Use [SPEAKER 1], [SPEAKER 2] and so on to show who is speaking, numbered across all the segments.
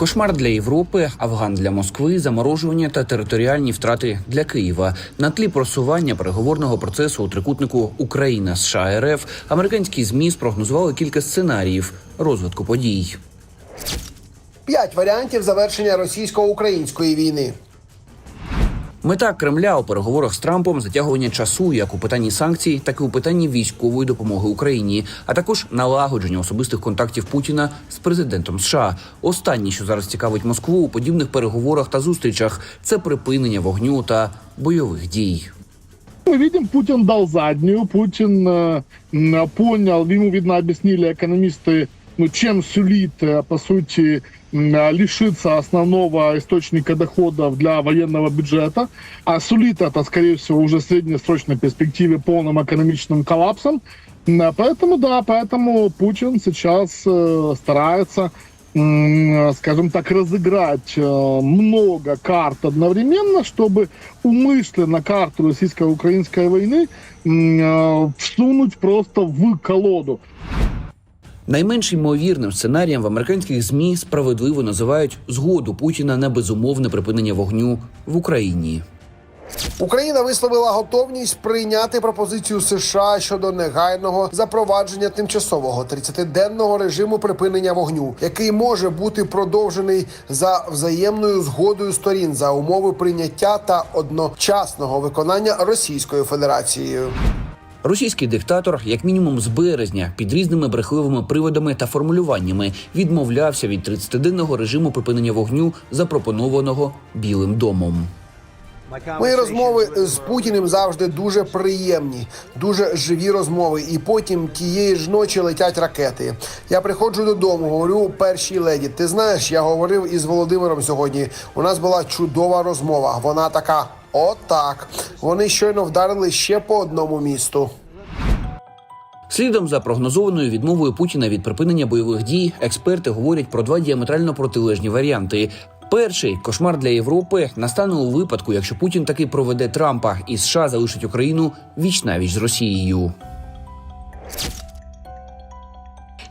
[SPEAKER 1] Кошмар для Європи, Афган для Москви, заморожування та територіальні втрати для Києва на тлі просування переговорного процесу у трикутнику Україна США РФ американські змі спрогнозували кілька сценаріїв розвитку подій.
[SPEAKER 2] П'ять варіантів завершення російсько-української війни.
[SPEAKER 1] Мета Кремля у переговорах з Трампом затягування часу як у питанні санкцій, так і у питанні військової допомоги Україні, а також налагодження особистих контактів Путіна з президентом США. Останнє, що зараз цікавить Москву у подібних переговорах та зустрічах, це припинення вогню та бойових дій.
[SPEAKER 3] Мы видим, Путин дал заднюю, Путин э, м, понял, ему, видно, объяснили экономисты, ну, чем сулит, э, по сути, э, лишиться основного источника доходов для военного бюджета, а сулит это, скорее всего, уже в среднесрочной перспективе полным экономичным коллапсом. А Поэтому, да, поэтому Путин сейчас э, старается скажем так, разыграть э, много карт одновременно, чтобы умышленно карту российско-украинской войны э, всунуть просто в колоду.
[SPEAKER 1] Найменш ймовірним сценарієм в американських змі справедливо називають згоду Путіна на безумовне припинення вогню в Україні.
[SPEAKER 2] Україна висловила готовність прийняти пропозицію США щодо негайного запровадження тимчасового 30-денного режиму припинення вогню, який може бути продовжений за взаємною згодою сторін за умови прийняття та одночасного виконання Російською Федерацією.
[SPEAKER 1] Російський диктатор, як мінімум з березня, під різними брехливими приводами та формулюваннями відмовлявся від 30-денного режиму припинення вогню, запропонованого Білим домом.
[SPEAKER 2] Мої розмови з Путіним завжди дуже приємні, дуже живі розмови. І потім тієї ж ночі летять ракети. Я приходжу додому, говорю першій леді. Ти знаєш, я говорив із Володимиром сьогодні. У нас була чудова розмова. Вона така: отак. Вони щойно вдарили ще по одному місту.
[SPEAKER 1] Слідом за прогнозованою відмовою Путіна від припинення бойових дій, експерти говорять про два діаметрально протилежні варіанти. Перший кошмар для Європи настане у випадку, якщо Путін таки проведе Трампа і США залишить Україну віч навіч з Росією.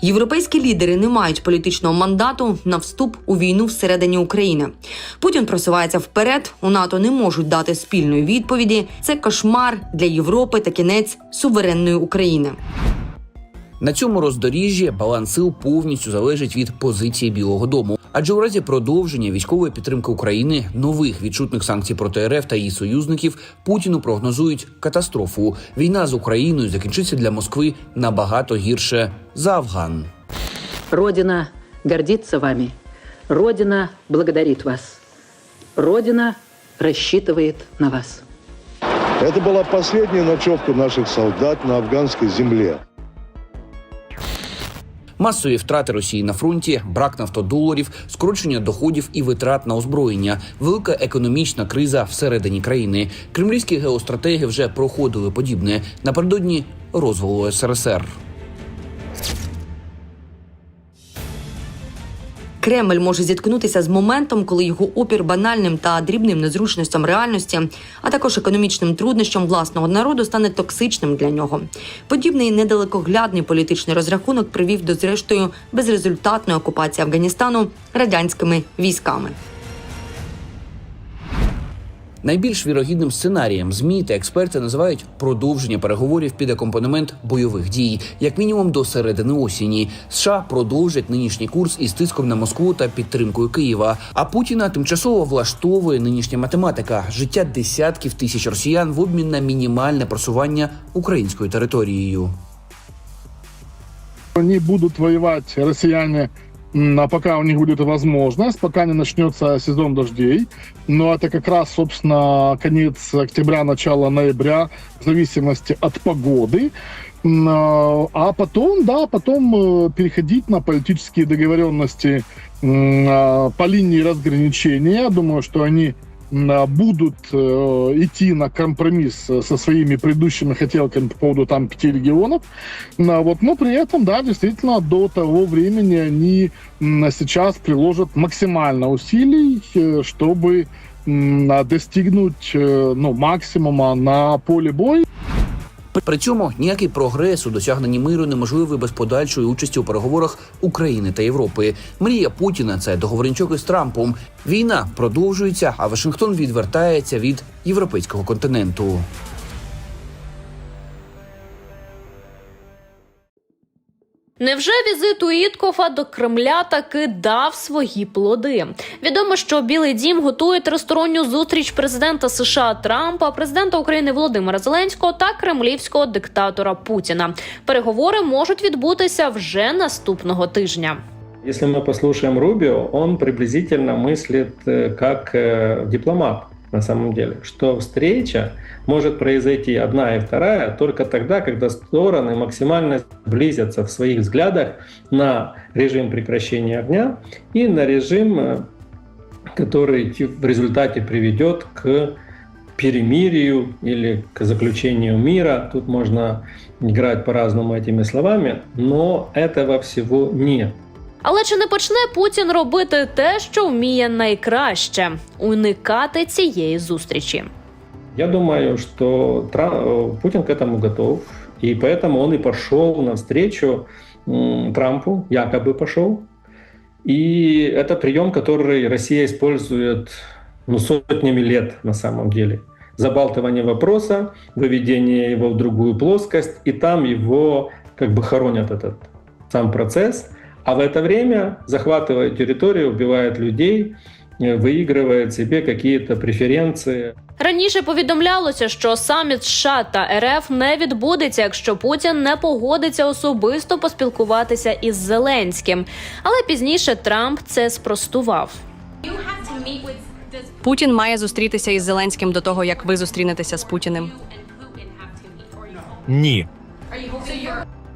[SPEAKER 4] Європейські лідери не мають політичного мандату на вступ у війну всередині України. Путін просувається вперед. У НАТО не можуть дати спільної відповіді. Це кошмар для Європи та кінець суверенної України.
[SPEAKER 1] На цьому роздоріжжі баланс сил повністю залежить від позиції Білого Дому. Адже у разі продовження військової підтримки України нових відчутних санкцій проти РФ та її союзників Путіну прогнозують катастрофу. Війна з Україною закінчиться для Москви набагато гірше за Афган.
[SPEAKER 5] Родина гордится вами. Родина благодарит вас. Родина рассчитывает на вас.
[SPEAKER 6] Это была последняя ночевка наших солдат на афганской земле.
[SPEAKER 1] Масові втрати Росії на фронті, брак нафтодоларів, скорочення доходів і витрат на озброєння, велика економічна криза всередині країни. Кремлівські геостратеги вже проходили подібне напередодні розвалу СРСР.
[SPEAKER 4] Кремль може зіткнутися з моментом, коли його опір банальним та дрібним незручностям реальності, а також економічним труднощам власного народу стане токсичним для нього. Подібний недалекоглядний політичний розрахунок привів до зрештою безрезультатної окупації Афганістану радянськими військами.
[SPEAKER 1] Найбільш вірогідним сценарієм змі та експерти називають продовження переговорів під акомпанемент бойових дій, як мінімум до середини осені. США продовжать нинішній курс із тиском на Москву та підтримкою Києва. А Путіна тимчасово влаштовує нинішня математика життя десятків тисяч росіян в обмін на мінімальне просування українською територією.
[SPEAKER 3] Они будут воевать, россияне, м, а пока у них будет возможность, пока не начнется сезон дождей. Но это как раз, собственно, конец октября, начало ноября, в зависимости от погоды. М, а а потом, да, потом э, переходить на политические договоренности м, а, по линии разграничения. Я думаю, что они м, а, будут э, идти на компромисс э, со своими предыдущими хотелками по поводу там пяти регионов. Вот, но при этом, да, действительно, до того времени они сейчас приложат максимально усилий, э, чтобы достигнуть ну, максимума на поле боя.
[SPEAKER 1] При цьому ніякий прогрес у досягненні миру неможливий без подальшої участі у переговорах України та Європи. Мрія Путіна це договоренчок із Трампом. Війна продовжується, а Вашингтон відвертається від європейського континенту.
[SPEAKER 7] Невже візит Уіткофа до Кремля таки дав свої плоди? Відомо, що Білий Дім готує тристоронню зустріч президента США Трампа, президента України Володимира Зеленського та кремлівського диктатора Путіна. Переговори можуть відбутися вже наступного тижня.
[SPEAKER 8] Если мы послушаем Рубио, он приблизительно мыслит э, как э, дипломат На самом деле, что встреча может произойти одна и вторая только тогда, когда стороны максимально близятся в своих взглядах на режим прекращения огня и на режим, э, который в результате приведет к перемирию или к заключению мира. Тут можно играть по-разному этими словами, но этого всего нет.
[SPEAKER 7] Але чи не почне Путін робити те, що вміє найкраще уникати цієї зустрічі?
[SPEAKER 8] Я думаю, что Тра- э, Путин к этому готов, и поэтому он и пошел навстречу м, Трампу, якобы пошел. И это прием, который Россия использует ну, сотнями лет на самом деле. Забалтывание вопроса, выведение его в другую плоскость, и там его как бы хоронят этот сам процесс. А в это время захватывает территорию, убивает людей, э, выигрывает себе какие-то преференции.
[SPEAKER 7] Раніше повідомлялося, що саміт США та РФ не відбудеться, якщо Путін не погодиться особисто поспілкуватися із Зеленським. Але пізніше Трамп це спростував.
[SPEAKER 9] Путін має зустрітися із Зеленським до того, як ви зустрінетеся з Путіним.
[SPEAKER 10] Ні.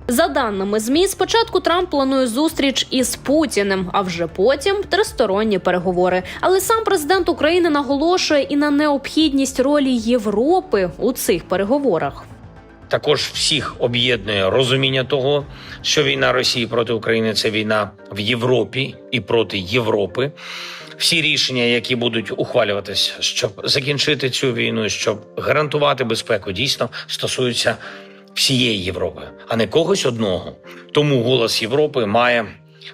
[SPEAKER 7] за даними ЗМІ, спочатку Трамп планує зустріч із Путіним, а вже потім тристоронні переговори. Але сам президент України наголошує і на необхідність ролі Європи у цих переговорах.
[SPEAKER 11] також всіх об'єднує розуміння того, що війна Росії проти України це війна в Європі і проти Європи. Всі рішення, які будуть ухвалюватись, щоб закінчити цю війну, щоб гарантувати безпеку, дійсно стосуються всієї Європи, а не когось одного. Тому голос Європи має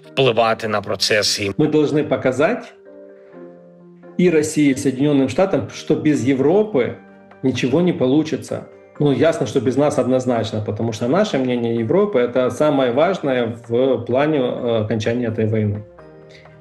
[SPEAKER 11] впливати на процеси
[SPEAKER 8] Мы должны показать и России, и Соединенным Штатам, что без Европы ничего не получится. Ну, ясно, что без нас однозначно, потому что наше мнение Европы – это самое важное в плане э, окончания этой войны.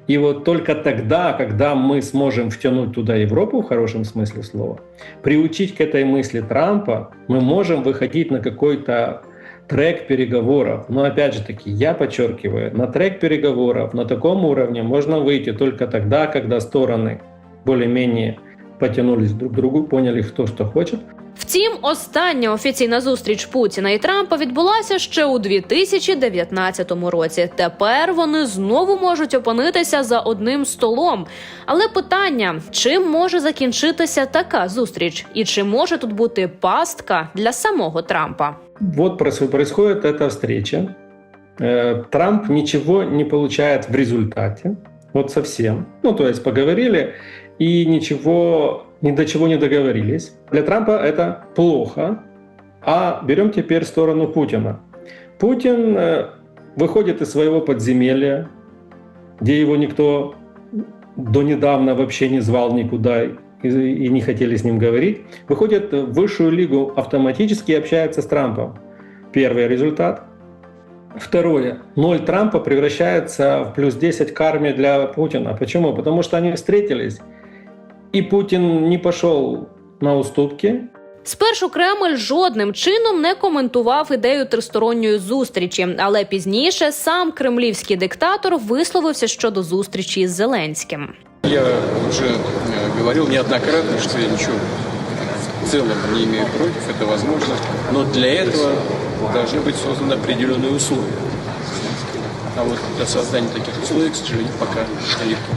[SPEAKER 8] И вот только тогда, когда мы сможем втянуть туда Европу в хорошем смысле слова, приучить к этой мысли Трампа, мы можем выходить на какой-то трек переговоров. Но опять же таки, я подчеркиваю, на трек переговоров на таком уровне можно выйти только тогда, когда стороны более-менее потянулись друг к другу, поняли, кто что хочет,
[SPEAKER 7] Втім, остання офіційна зустріч Путіна і Трампа відбулася ще у 2019 році. Тепер вони знову можуть опинитися за одним столом. Але питання: чим може закінчитися така зустріч, і чи може тут бути пастка для самого Трампа?
[SPEAKER 8] Вот происходит эта встреча. Э, Трамп ничего не получает в результате. Вот совсем. Ну, то есть поговорили и ничего, ни до чего не договорились. Для Трампа это плохо. А берем теперь сторону Путина. Путин э, выходит из своего подземелья, где его никто до недавно вообще не звал никуда и, не хотели с ним говорить, выходит в высшую лигу автоматически и общается с Трампом. Первый результат. Второе. Ноль Трампа превращается в плюс 10 к армии для Путина. Почему? Потому что они встретились, и Путин не пошел на уступки,
[SPEAKER 7] Спершу Кремль жодним чином не коментував ідею тристоронньої зустрічі, але пізніше сам кремлівський диктатор висловився щодо зустрічі з Зеленським.
[SPEAKER 12] Я уже э, говорил неоднократно, что я ничего в целом не имею против, это возможно, но для этого должны быть созданы определенные условия. А вот для создания таких условий, к сожалению, пока нелегко.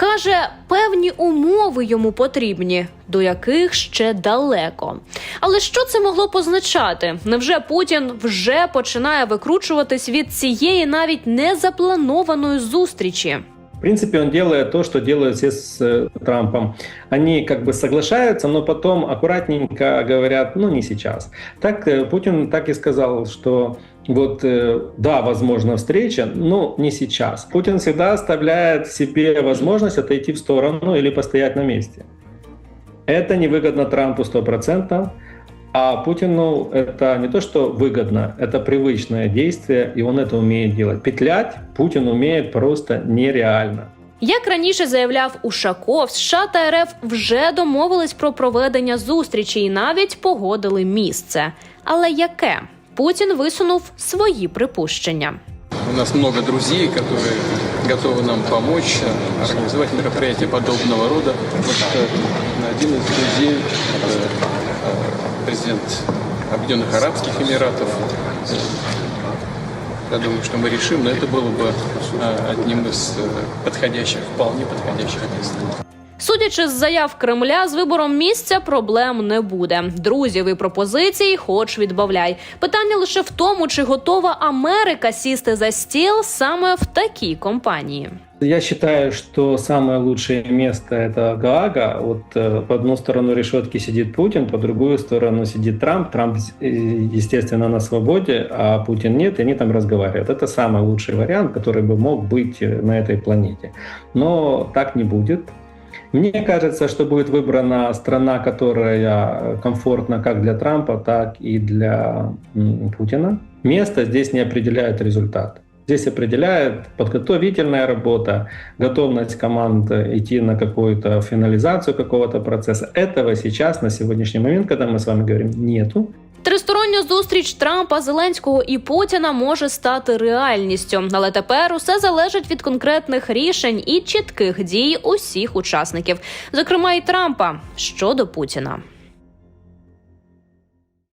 [SPEAKER 7] Каже, певні умови йому потрібні, до яких ще далеко. Але що це могло позначати? Невже Путін вже починає викручуватись від цієї навіть незапланованої зустрічі?
[SPEAKER 8] В принципе, он делает то, что делают все с э, Трампом. Они как бы соглашаются, но потом аккуратненько говорят, ну не сейчас. Так э, Путин так и сказал, что вот э, да, возможно встреча, но не сейчас. Путин всегда оставляет себе возможность отойти в сторону или постоять на месте. Это невыгодно Трампу 100%, а Путину это не то, что выгодно, это привычное действие, и он это умеет делать. Петлять Путин умеет просто нереально.
[SPEAKER 7] Як раніше заявляв Ушаков, США та РФ вже домовились про проведення зустрічі і навіть погодили місце. Але яке? Путін висунув свої припущення.
[SPEAKER 12] У нас много друзей, которые готовы нам помочь э, организовать мероприятия подобного рода. Вот э, один из друзей – это э, президент Объединенных Арабских Эмиратов. Я думаю, что мы решим, но это было бы э, одним из э, подходящих, вполне подходящих мест.
[SPEAKER 7] Судячи з заяв Кремля, з вибором місця проблем не буде. Друзів і пропозицій, хоч відбавляй. Питання лише в тому, чи готова Америка сісти за стіл саме в такій компанії.
[SPEAKER 8] Я считаю, что самое лучшее место это Гаага. Вот э, по одну сторону решетки сидит Путин, по другую сторону сидит Трамп. Трамп, э, естественно, на свободе, а Путин нет, и они там разговаривают. Это самый лучший вариант, который бы мог быть э, на этой планете. Но так не будет. Мне кажется, что будет выбрана страна, которая комфортна как для Трампа, так и для Путина. Место здесь не определяет результат. Здесь определяет подготовительная работа, готовность команд идти на какую-то финализацию какого-то процесса. Этого сейчас, на сегодняшний момент, когда мы с вами говорим, нету.
[SPEAKER 7] Тристороння зустріч Трампа, Зеленського і Путіна може стати реальністю, але тепер усе залежить від конкретних рішень і чітких дій усіх учасників, зокрема і Трампа щодо Путіна.